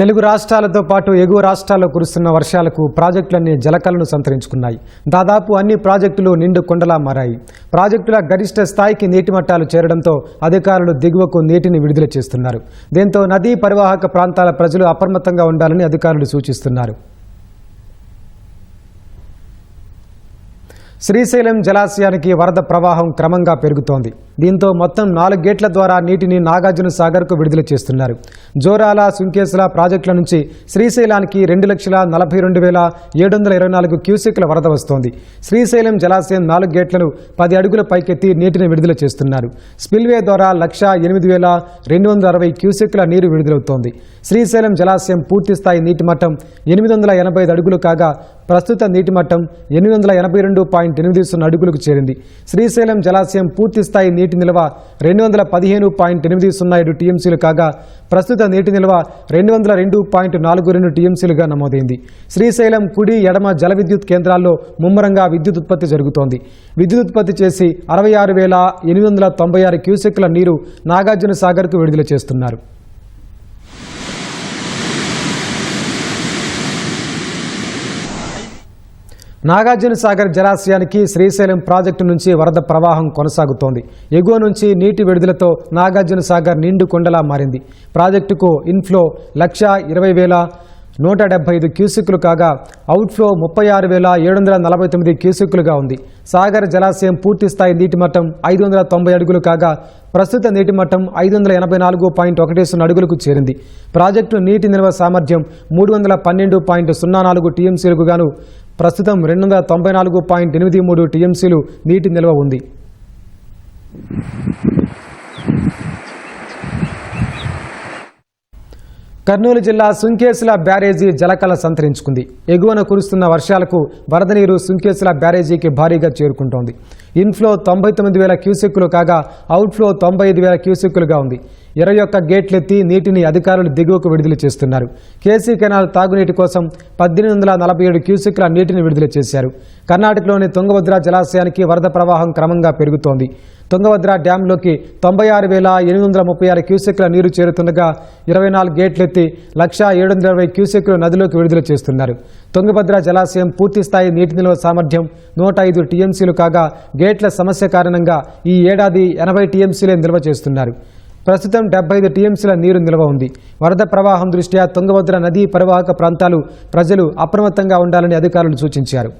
తెలుగు రాష్ట్రాలతో పాటు ఎగువ రాష్ట్రాల్లో కురుస్తున్న వర్షాలకు ప్రాజెక్టులన్నీ జలకలను సంతరించుకున్నాయి. దాదాపు అన్ని ప్రాజెక్టులు నిండు కొండలా మారాయి. ప్రాజెక్టుల గరిష్ట స్థాయికి నీటి మట్టాలు చేరడంతో అధికారులు దిగువకు నీటిని విడుదల చేస్తున్నారు. దీంతో నదీ పరివాహక ప్రాంతాల ప్రజలు అప్రమత్తంగా ఉండాలని అధికారులు సూచిస్తున్నారు. శ్రీశైలం జలాశయానికి వరద ప్రవాహం క్రమంగా పెరుగుతోంది. దీంతో మొత్తం నాలుగు గేట్ల ద్వారా నీటిని నాగార్జున సాగర్కు విడుదల చేస్తున్నారు. జోరాల సుంకేసుల ప్రాజెక్టుల నుంచి శ్రీశైలానికి రెండు లక్షల నలభై రెండు వేల ఏడు వందల ఇరవై నాలుగు క్యూసెక్ల వరద వస్తోంది. శ్రీశైలం జలాశయం నాలుగు గేట్లను పది అడుగుల పైకెత్తి నీటిని విడుదల చేస్తున్నారు. స్పిల్వే ద్వారా లక్ష ఎనిమిది వేల రెండు వందల అరవై క్యూసెక్ల నీరు విడుదలవుతోంది. శ్రీశైలం జలాశయం పూర్తిస్థాయి నీటి మట్టం ఎనిమిది వందల ఎనభై ఐదు అడుగులు కాగా ప్రస్తుత నీటి మట్టం ఎనిమిది వందల ఎనభై రెండు పాయింట్ ఎనిమిది సున్నా అడుగులకు చేరింది. శ్రీశైలం జలాశయం పూర్తి స్థాయి నీటి నిల్వ రెండు వందల పదిహేను పాయింట్ ఎనిమిది సున్నా ఏడు టీఎంసీలు కాగా ప్రస్తుత నీటి నిల్వ రెండు వందల రెండు పాయింట్ నాలుగు రెండు టీఎంసీలుగా నమోదైంది. శ్రీశైలం కుడి ఎడమ జల విద్యుత్ కేంద్రాల్లో ముమ్మరంగా విద్యుత్ ఉత్పత్తి జరుగుతోంది. విద్యుత్ ఉత్పత్తి చేసి అరవై ఆరు వేల ఎనిమిది వందల తొంభై ఆరు క్యూసెక్ల నీరు నాగార్జున సాగర్కు విడుదల చేస్తున్నారు. నాగార్జున సాగర్ జలాశయానికి శ్రీశైలం ప్రాజెక్టు నుంచి వరద ప్రవాహం కొనసాగుతోంది. ఎగువ నుంచి నీటి విడుదలతో నాగార్జున సాగర్ నిండు కొండలా మారింది. ప్రాజెక్టుకు ఇన్ఫ్లో లక్ష ఇరవై వేల నూట డెబ్బై ఐదు క్యూసిక్లు కాగా అవుట్ఫ్లో ముప్పై ఆరు వేల ఏడు వందల నలభై తొమ్మిది క్యూసిక్లుగా ఉంది. సాగర్ జలాశయం పూర్తి స్థాయి నీటి మట్టం ఐదు వందల తొంభై అడుగులు కాగా ప్రస్తుత నీటి మట్టం ఐదు వందల ఎనభై నాలుగు పాయింట్ ఒకటి సున్నా అడుగులకు చేరింది. ప్రాజెక్టు నీటి నిల్వ సామర్థ్యం మూడు వందల పన్నెండు పాయింట్ సున్నా నాలుగు టీఎంసీలకు గాను ప్రస్తుతం రెండు వందల తొంభై నాలుగు పాయింట్ ఎనిమిది మూడు టీఎంసీలు నీటి నిల్వ ఉంది. కర్నూలు జిల్లా సుంకేసుల బ్యారేజీ జలకళ సంతరించుకుంది. ఎగువన కురుస్తున్న వర్షాలకు వరద నీరు సుంకేసుల బ్యారేజీకి భారీగా చేరుకుంటోంది. ఇన్ఫ్లో తొంభై తొమ్మిది వేల క్యూసెక్కులు కాగా అవుట్ఫ్లో తొంభై ఐదు వేల క్యూసెక్కులుగా ఉంది. ఇరవై ఒక్క గేట్లెత్తి నీటిని అధికారులు దిగువకు విడుదల చేస్తున్నారు. కేసీ కెనాల్ తాగునీటి కోసం పద్దెనిమిది వందల నలభై ఏడు క్యూసెక్ల నీటిని విడుదల చేశారు. కర్ణాటకలోని తుంగభద్ర జలాశయానికి వరద ప్రవాహం క్రమంగా పెరుగుతోంది. తుంగభద్ర డ్యాంలోకి తొంభై ఆరు వేల ఎనిమిది వందల ముప్పై ఆరు క్యూసెక్ల నీరు చేరుతుండగా ఇరవై నాలుగు గేట్లెత్తి లక్షా ఏడు వందల ఇరవై క్యూసెక్లు నదిలోకి విడుదల చేస్తున్నారు. తుంగభద్ర జలాశయం పూర్తి స్థాయి నీటి నిల్వ సామర్థ్యం నూట ఐదు టీఎంసీలు కాగా గేట్ల సమస్య కారణంగా ఈ ఏడాది ఎనభై టీఎంసీలే నిల్వ చేస్తున్నారు. ప్రస్తుతం డెబ్బై ఐదు టీఎంసీల నీరు నిల్వ ఉంది. వరద ప్రవాహం దృష్ట్యా తుంగభద్ర నదీ పరివాహక ప్రాంతాలు ప్రజలు అప్రమత్తంగా ఉండాలని అధికారులు సూచించారు.